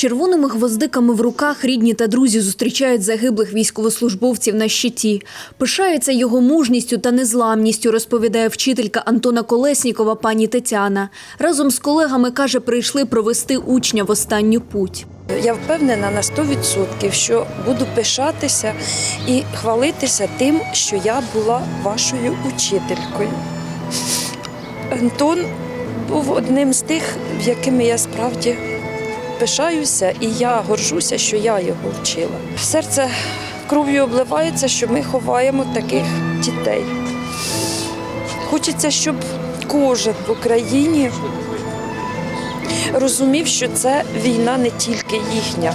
Червоними гвоздиками в руках рідні та друзі зустрічають загиблих військовослужбовців на щиті. Пишається його мужністю та незламністю, розповідає вчителька Антона Колеснікова пані Тетяна. Разом з колегами каже, прийшли провести учня в останню путь. Я впевнена на 100%, що буду пишатися і хвалитися тим, що я була вашою учителькою. Антон був одним з тих, якими я справді пишаюся, і я горжуся, що я його вчила. Серце кров'ю обливається, що ми ховаємо таких дітей. Хочеться, щоб кожен в Україні розумів, що це війна не тільки їхня.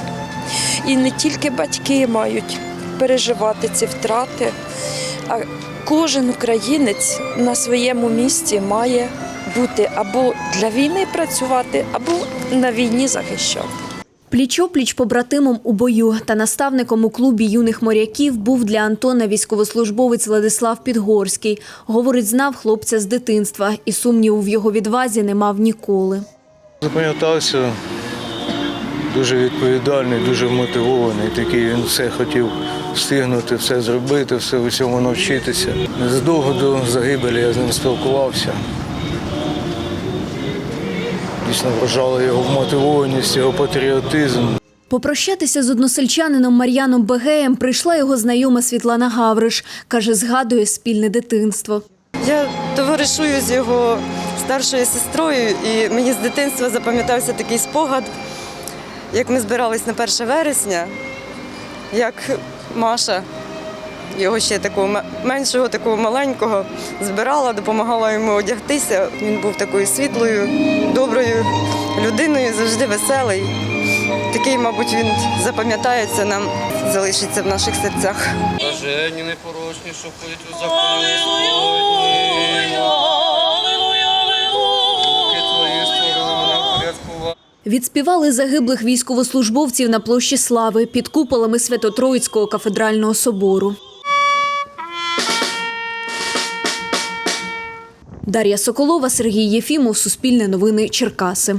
І не тільки батьки мають переживати ці втрати, а кожен українець на своєму місці має бути або для війни працювати, або на війні захищати. Пліч-опліч побратимом у бою та наставником у клубі юних моряків був для Антона військовослужбовець Владислав Підгорський. Говорить, знав хлопця з дитинства і сумніву в його відвазі не мав ніколи. Запам'ятався дуже відповідальний, дуже мотивований. Такий він все хотів встигнути, все зробити, все усьому навчитися. Задовго до загибелі я з ним спілкувався. Дійсно вражала його вмотивованість, його патріотизм. Попрощатися з односельчанином Мар'яном Бегеєм прийшла його знайома Світлана Гавриш. Каже, згадує спільне дитинство. Я товаришую з його старшою сестрою, і мені з дитинства запам'ятався такий спогад, як ми збирались на 1 вересня, як Маша, його ще такого меншого, такого маленького, збирала, допомагала йому одягтися. Він був такою світлою, доброю людиною, завжди веселий. Такий, мабуть, він запам'ятається нам, залишиться в наших серцях. Блаженні непорочні, що ходять у законі Господні. Відспівали загиблих військовослужбовців на площі Слави під куполами Свято-Троїцького кафедрального собору. Дар'я Соколова, Сергій Єфімов, Суспільне новини Черкаси.